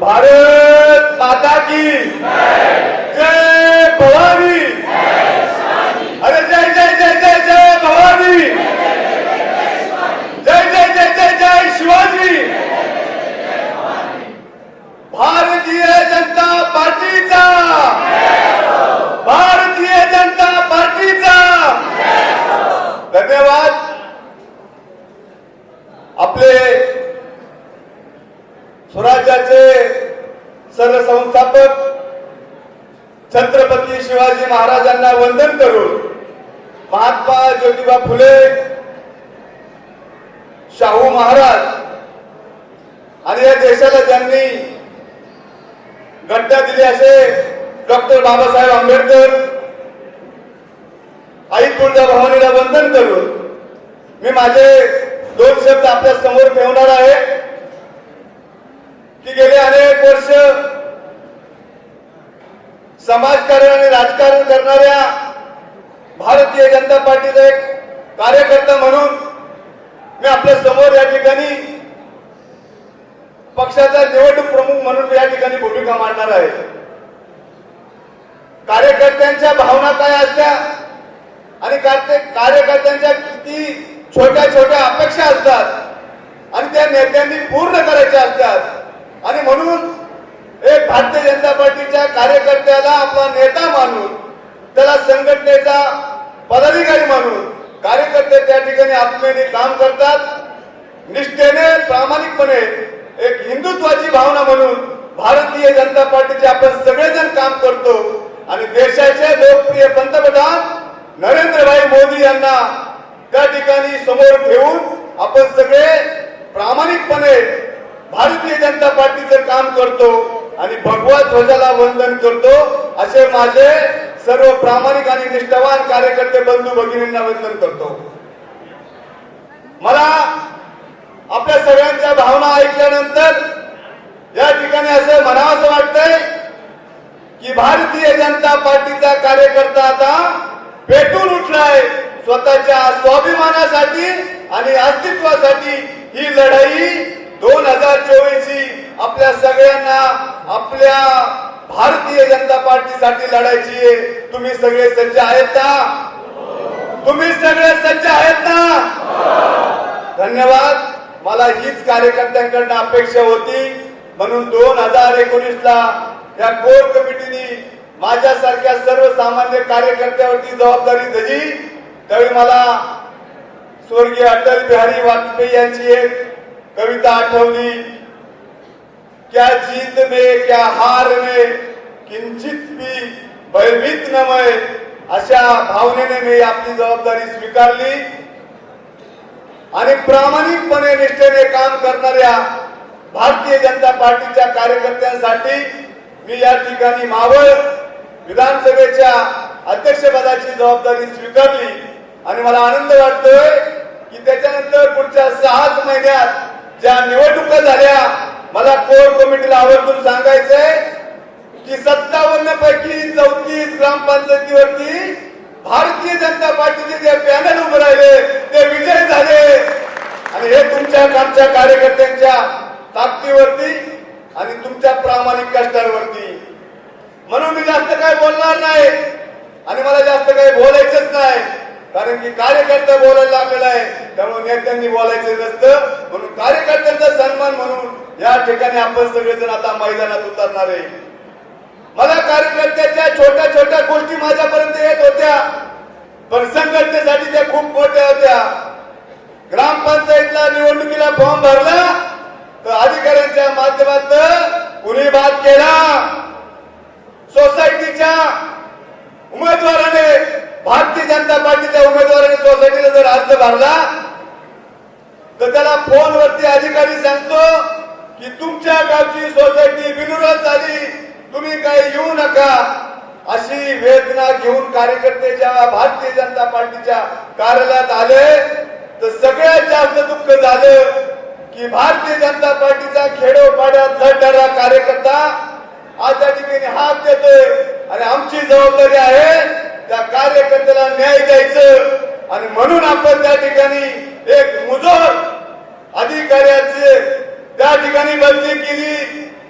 भारत माता की जय भवानी अरे जय जय जय जय जय भवानी जय जय जय जय जय शिवाजी भारतीय जनता पार्टीचा भारतीय जनता पार्टीचा धन्यवाद आपले स्वराज्याचे संस्थापक छत्रपती शिवाजी महाराजांना वंदन करून महात्मा ज्योतिबा फुले शाहू महाराज आणि या देशाला ज्यांनी घटना दिली असे डॉक्टर बाबासाहेब आंबेडकर आई तुळजाभवानीला वंदन करून मी माझे दोन शब्द आपल्यासमोर ठेवणार आहे की गेले अनेक वर्ष समाजकारण आणि राजकारण करणाऱ्या भारतीय जनता पार्टीचा एक कार्यकर्ता म्हणून मी आपल्यासमोर या ठिकाणी पक्षाचा निवडणूक प्रमुख म्हणून या ठिकाणी भूमिका मांडणार आहे. कार्यकर्त्यांच्या भावना काय असल्या आणि कार्यकर्त्यांच्या किती छोट्या छोट्या अपेक्षा असतात आणि त्या नेत्यांनी पूर्ण करायच्या असतात. आणि म्हणून एक भारतीय जनता पार्टीच्या कार्यकर्त्याला आपला नेता मानून त्याला संघटनेचा पदाधिकारी मानून कार्यकर्ते त्या ठिकाणी आत्मेने काम करतात. निष्ठेने प्रामाणिकपणे एक हिंदुत्वाची भावना म्हणून भारतीय जनता पार्टीचे आपण सगळेजण काम करतो. आणि देशाचे लोकप्रिय पंतप्रधान नरेंद्रभाई मोदी यांना त्या ठिकाणी समोर ठेवून आपण सगळे प्रामाणिकपणे भारतीय जनता पार्टीचं काम करतो. आणि भगवा ध्वजाला वंदन करतो. असे माझे सर्व प्रामाणिक आणि निष्ठावान कार्यकर्ते बंधू भगिनींना वंदन करतो. मला आपल्या सगळ्यांच्या भावना ऐकल्यानंतर या ठिकाणी असं म्हणावंसं वाटतंय की भारतीय जनता पार्टीचा कार्यकर्ता आता पेटून उठलाय स्वतःच्या स्वाभिमानासाठी आणि अस्तित्वासाठी ही लढाई दोन हजार चोवीस ही आपल्या सगळ्यांना आपल्या भारतीय जनता पार्टीसाठी लढायची आहे. तुम्ही सगळे सज्ज आहेत ना तुम्ही सगळे सज्ज आहेत ना? धन्यवाद. मला हीच कार्यकर्त्यांकडनं अपेक्षा होती. म्हणून दोन हजार एकोणीस ला या कोर कमिटीने माझ्यासारख्या सर्वसामान्य कार्यकर्त्यावरती जबाबदारी दिली त्यावेळी मला स्वर्गीय अटल बिहारी वाजपेयी यांची एक कविता आठवली. क्या जीत में क्या हार में किंचित भी भयभीत न अशा भावनेने मी आपली जबाबदारी स्वीकारली. आणि प्रामाणिकपणे निष्ठेने काम करणाऱ्या भारतीय जनता पार्टीच्या कार्यकर्त्यांसाठी मी या ठिकाणी मावळ विधानसभेच्या अध्यक्षपदाची जबाबदारी स्वीकारली. आणि मला आनंद वाटतोय की त्याच्यानंतर पुढच्या सहाच महिन्यात ज्या निवडणुका झाल्या मला कोर कमिटीला आवर्जून सांगायचंय की सत्तावन्न पैकी चौतीस ग्रामपंचायतीवरती भारतीय जनता पार्टीचे जे पॅनल उभे राहिले ते विजय झाले. आणि हे तुमच्या आमच्या कार्यकर्त्यांच्या ताकदीवरती आणि तुमच्या प्रामाणिक कष्टावरती. म्हणून मी जास्त काय बोलणार नाही आणि मला जास्त काही बोलायचंच नाही. कारण की कार्यकर्ता बोलायला लागलेला आहे त्यामुळे नेत्यांनी बोलायचं नसतं. म्हणून कार्यकर्त्यांचा सन्मान म्हणून या ठिकाणी आपण सगळेजण आता मैदानात उतरणार आहे. मला कार्यकर्त्याच्या छोट्या छोट्या गोष्टी माझ्यापर्यंत येत होत्या. पण संघटनेसाठी त्या खूप मोठ्या होत्या. ग्रामपंचायतला निवडणुकीला फॉर्म भरला तर अधिकाऱ्यांच्या माध्यमात कुणी भाग केला. सोसायटीच्या उमेदवाराने भारतीय जनता पार्टीच्या उमेदवाराने सोसायटीला जर अर्ज भरला तर त्याला फोनवरती अधिकारी सांगतो की तुमच्या गावची सोसायटी बिनविरोध झाली. तुम्ही काही येऊ नका. अशी वेदना घेऊन कार्यकर्ते जेव्हा भारतीय जनता पार्टीच्या कार्यालयात आले. तर सगळ्यात जास्त दुःख झालं की भारतीय जनता पार्टीचा खेडोपाड्यात लढणारा कार्यकर्ता आज त्या ठिकाणी हात देतोय. आणि आमची जबाबदारी आहे त्या कार्यकर्त्याला न्याय द्यायचं. आणि म्हणून आपण त्या ठिकाणी एक मुजोर अधिकाऱ्याचे त्या ठिकाणी बदली केली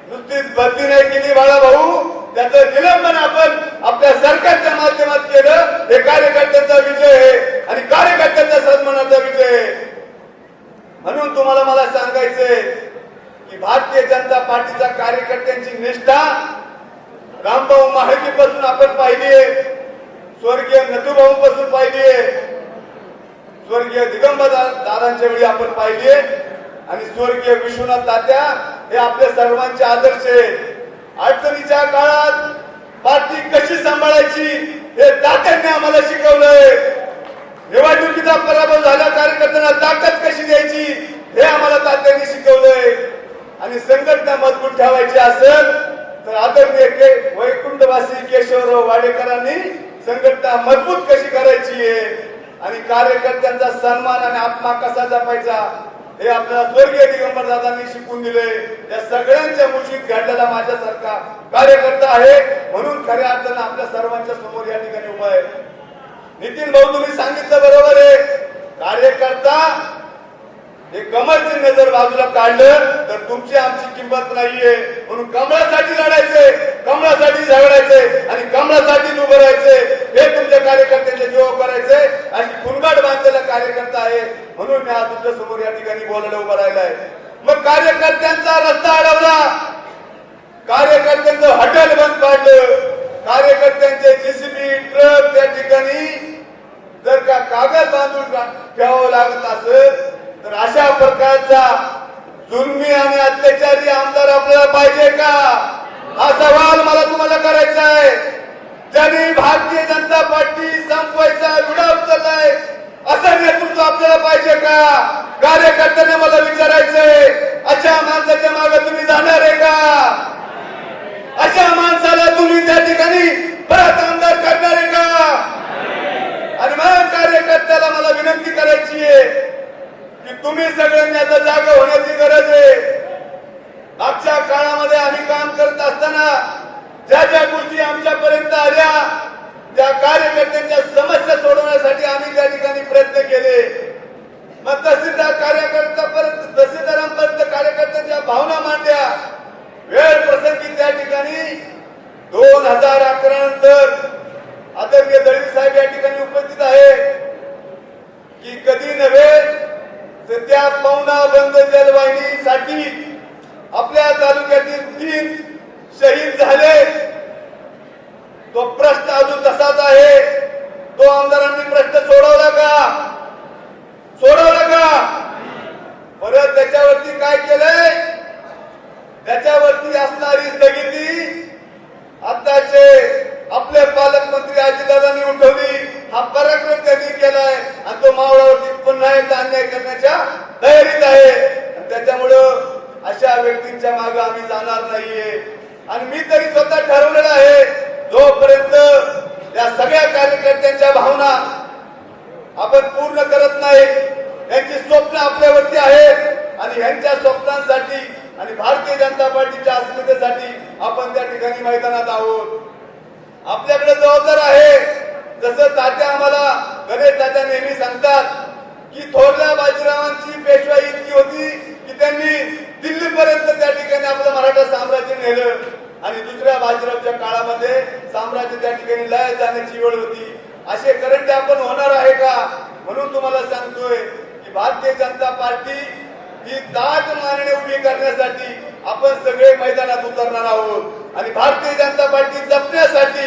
नुसतीच बदली नाही केली बाळा भाऊ. त्याचं निलंबन आपण आपल्या सरकारच्या माध्यमात केलं. हे कार्यकर्त्यांचा विजय आहे आणि कार्यकर्त्यांचा सन्मानाचा विजय आहे. म्हणून तुम्हाला मला सांगायचंय की भारतीय जनता पार्टीच्या कार्यकर्त्यांची निष्ठा रामभाऊ महाळगी पासून आपण पाहिलीये स्वर्गीय नथुभाऊ पासून पाहिलीये स्वर्गीय दिगंबर दादांच्या वेळी आपण पाहिलीये आणि स्वर्गीय विश्वनाथ तात्या हे आपल्या सर्वांचे आदर्श आहेत. अडचणीच्या काळात पार्टी कशी सांभाळायची हे तात्यांनी आम्हाला शिकवलंय. निवडणुकीचा पराभव झाल्या कार्यकर्त्यांना ताकद कशी द्यायची हे आम्हाला तात्यांनी शिकवलंय. आणि संघटना मजबूत ठेवायची असेल तर आदरणीय के वैकुंठवासी केशवराव वाडेकरांनी संघटना मजबूत कशी करायची आहे आणि कार्यकर्त्यांचा सन्मान आणि आत्मा कसा जपायचा? हे आपल्याला स्वर्गीय दिगंबर दादांनी शिकून दिले. या सगळ्यांच्या मुशीत घडलेला माझ्यासारखा कार्यकर्ता आहे. म्हणून खऱ्या अर्थानं आपल्या सर्वांच्या समोर या ठिकाणी उभा आहे. नितीन भाऊ तुम्ही सांगितलं बरोबर आहे. कार्यकर्ता हे कमळचिन्ह जर बाजूला काढलं तर तुमची आमची किंमत नाहीये. म्हणून कमळासाठी लढायचे कमळासाठी झगडायचंय आणि कमळासाठी उभं राहायचंय हे तुमच्या कार्यकर्त्यांच्या जीवावर करायचंय आणि कुणगाड बांधलेला कार्यकर्ता आहे. म्हणून मी आज तुमच्यासमोर या ठिकाणी बोलायला उभा राहिलाय. मग कार्यकर्त्यांचा रस्ता अडवला. कार्यकर्त्यांचं हॉटेल बंद पाडलं. कार्यकर्त्यांचे जेसीबी ट्रक त्या ठिकाणी जर का कागद बांधून ठेवावं लागत असेल तर अशा प्रकारचा जुलमी आणि अत्याचारी आमदार आपल्याला पाहिजे का? हा सवाल मला तुम्हाला करायचा आहे. ज्यांनी भारतीय जनता पार्टी संपवायचा विडा उचललाय असं नेतृत्व आपल्याला पाहिजे का? कार्यकर्ते मला विचारायचंय अशा माणसाच्या मागे तुम्ही जाणार आहे का अशा माणसाला तुम्ही त्या ठिकाणी परत आमदार करणार आहे का आणि मग कार्यकर्त्याला मला विनंती करायची आहे की तुम्ही सगळ्यांनी आता जागा होण्याची गरज आहे मागच्या काळामध्ये आम्ही काम करत असताना ज्या ज्या गोष्टी आमच्यापर्यंत आल्या त्या कार्यकर्त्यांच्या समस्या सोडवण्यासाठी आम्ही त्या ठिकाणी प्रयत्न केले. मग तहसीलदार कार्यकर्त्यापर्यंत तहसीलदारांपर्यंत कार्यकर्त्यांच्या भावना मांडल्या. वेळ प्रसंगी त्या ठिकाणी दोन हजार अकरा नंतर आदरणीय दळवी साहेब या ठिकाणी उपस्थित आहे की कधी नव्हे तर त्या पवना बंद जलवाहिनीसाठी आपल्या तालुक्यातील तीन शहीद झाले तो प्रश्न अजून तसाच आहे. तो आमदारांनी प्रश्न सोडवला का? सोडवला का? परत त्याच्यावरती काय केलंय? त्याच्यावरती असणारी स्थगिती आताचे आपले पालकमंत्री अजितदादांनी उठवली. हा पराक्रम त्यांनी केलाय. आणि तो मावळावरती पुन्हा एकदा अन्याय करण्याच्या तयारीत आहे. आणि त्याच्यामुळं अशा व्यक्तींच्या मागे आम्ही जाणार नाहीये. आणि मी तरी स्वतः ठरवलेलं आहे जोपर्यंत या सगळ्या कार्यकर्त्यांच्या भावना आपण पूर्ण करत नाही यांची स्वप्न आपल्यावरती आहेत आणि यांच्या स्वप्नांसाठी आणि भारतीय जनता पार्टीच्या अस्मितेसाठी आपण त्या ठिकाणी मैदानात आहोत. आपल्याकडे जबाबदार आहे. जसं तात्या आम्हाला गणेश तात्या नेहमी सांगतात की थोरल्या बाजीरावांची पेशवाई इतकी होती की त्यांनी दिल्लीपर्यंत त्या ठिकाणी आपलं मराठा साम्राज्य नेलं. आणि दुसऱ्या बाजीरावच्या काळामध्ये साम्राज्य त्या ठिकाणी लय जाण्याची वेळ होती. असे करंट आपण होणार आहे का? म्हणून तुम्हाला सांगतोय की भारतीय जनता पार्टी ही दाट मारणे उभी करण्यासाठी आपण सगळे मैदानात उतरणार आहोत. आणि भारतीय जनता पार्टी जपण्यासाठी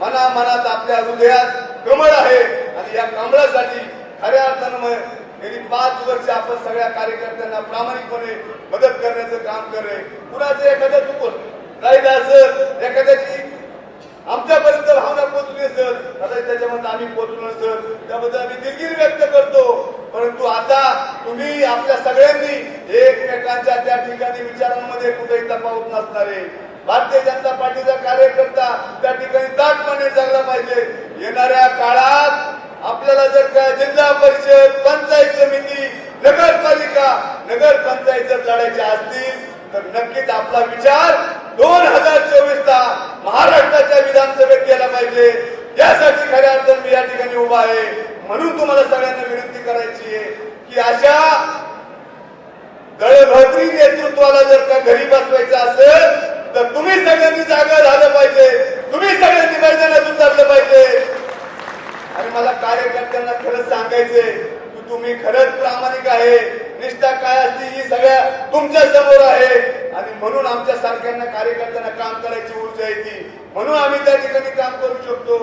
मना मनात आपल्या हृदयात कमळ आहे. आणि या कमळासाठी खऱ्या अर्थानं गेली पाच वर्ष आपण सगळ्या कार्यकर्त्यांना प्रामाणिकपणे मदत करण्याचं काम करे कुणाचं एखाद्या चुकून? राहिलं असेल एखाद्याची आमच्यापर्यंत भावना पोचली असेल कदाचित त्याच्यामध्ये आम्ही पोचलो नसेल त्याबद्दल आम्ही दिलगिरी व्यक्त करतो. परंतु आता तुम्ही आपल्या सगळ्यांनी एकमेकांच्या त्या ठिकाणी विचारांमध्ये कुठेही तफावत नसणारे. भारतीय जनता पार्टीचा कार्यकर्ता त्या ठिकाणी दाटपणे जगला पाहिजे. येणाऱ्या काळात आपल्याला जर का जिल्हा परिषद पंचायत समिती नगरपालिका नगरपंचायत जर लढायचे असतील तर नक्कीच आपला विचार दोन हजार चोवीस ला महाराष्ट्राच्या विधानसभेत केला पाहिजे. यासाठी खऱ्या अर्थाने मी या ठिकाणी उभा आहे. म्हणून तुम्हाला सगळ्यांना विनंती करायची आहे. त्याच्या अशा दळभद्री नेतृत्वाला जर का घरी बसवायचं असेल तर तुम्ही सगळ्यांनी जागा झालं पाहिजे. तुम्ही सगळ्यांनी मैदानात उतरलं पाहिजे. आणि मला कार्यकर्त्यांना खरंच सांगायचंय की तुम्ही खरंच प्रामाणिक आहे. निष्ठा काय असते ही सगळ्या तुमच्यासमोर आहे. आणि म्हणून आमच्या सारख्यांना कार्यकर्त्यांना काम करायची ऊर्जा येते म्हणून आम्ही त्या ठिकाणी काम करू शकतो.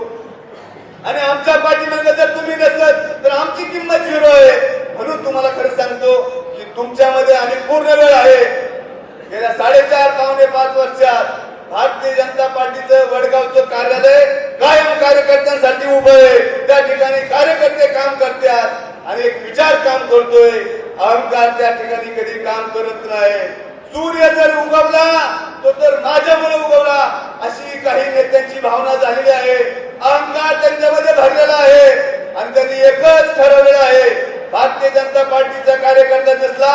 आणि आमच्या पाठीमागे जर तुम्ही नसत तर आमची किंमत झिरो आहे. म्हणून तुम्हाला खरं सांगतो की तुमच्यामध्ये आणि पूर्ण वेळ आहे. गेल्या साडेचार पावणे पाच वर्षात भारतीय जनता पार्टीचं वडगावचं कार्यालय कायम कार्यकर्त्यांसाठी उभं आहे. त्या ठिकाणी कार्यकर्ते काम करतात आणि एक विचार काम करतोय. अहंकार त्या ठिकाणी कधी काम करत नाही. सूर्य जर उगवला तो तर माझ्यामुळे उगवला अशी काही नेत्यांची भावना झालेली आहे. अहंकार त्यांच्यामध्ये भरलेला आहे आणि त्यांनी एकच ठरवलेलं आहे भारतीय जनता पार्टीचा कार्यकर्ता दिसला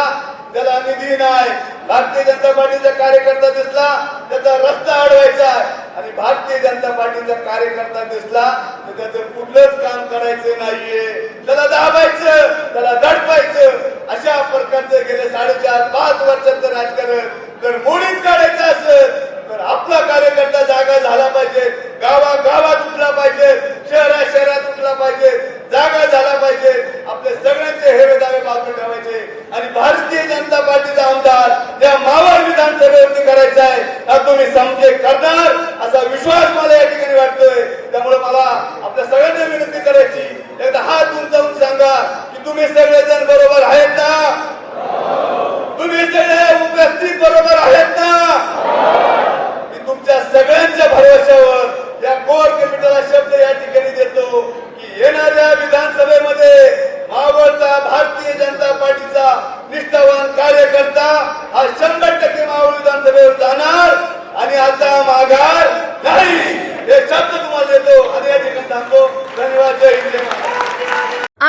त्याला निधी नाही. भारतीय जनता पार्टीचा कार्यकर्ता दिसला त्याचा रस्ता अडवायचा आणि भारतीय जनता पार्टीचा कार्यकर्ता दिसला तर त्याचं कुठलंच काम करायचं नाहीये. त्याला दाबायचं त्याला दडपायचं. अशा प्रकारचं गेले साडेचार पाच वर्षाचं राजकारण जर मोडीत काढायचं असेल तर आपला कार्यकर्ता जागा झाला पाहिजे. गावा गावात उठला पाहिजे. शहरा शहरात उठला पाहिजे. जागा झाला पाहिजे. आपले सगळ्यांचे हेवे दावे बाजू ठेवायचे. आणि भारतीय जनता पार्टीचा आमदार त्या मावळ विधानसभेवरती करायचा आहे. हा तुम्ही समजे करणार असा विश्वास मला या ठिकाणी वाटतोय. त्यामुळे मला आपल्या सगळ्यांना विनंती करायची. एकदा हात उंचावून सांगा की तुम्ही सगळेजण बरोबर आहेत ना? तुम्ही सगळे उपस्थित बरोबर आहेत ना मी तुमच्या सगळ्यांच्या भरवशावर या कोर कमिटीला शब्द या ठिकाणी देतो की येणाऱ्या विधानसभेमध्ये मावळचा भारतीय जनता पार्टीचा निष्ठावान कार्यकर्ता हा शंभर टक्के मावळ विधानसभेवर जाणार आणि आता माघार नाही हे शब्द तुम्हाला देतो आणि या ठिकाणी सांगतो धन्यवाद जय हिंद जय महाराष्ट्र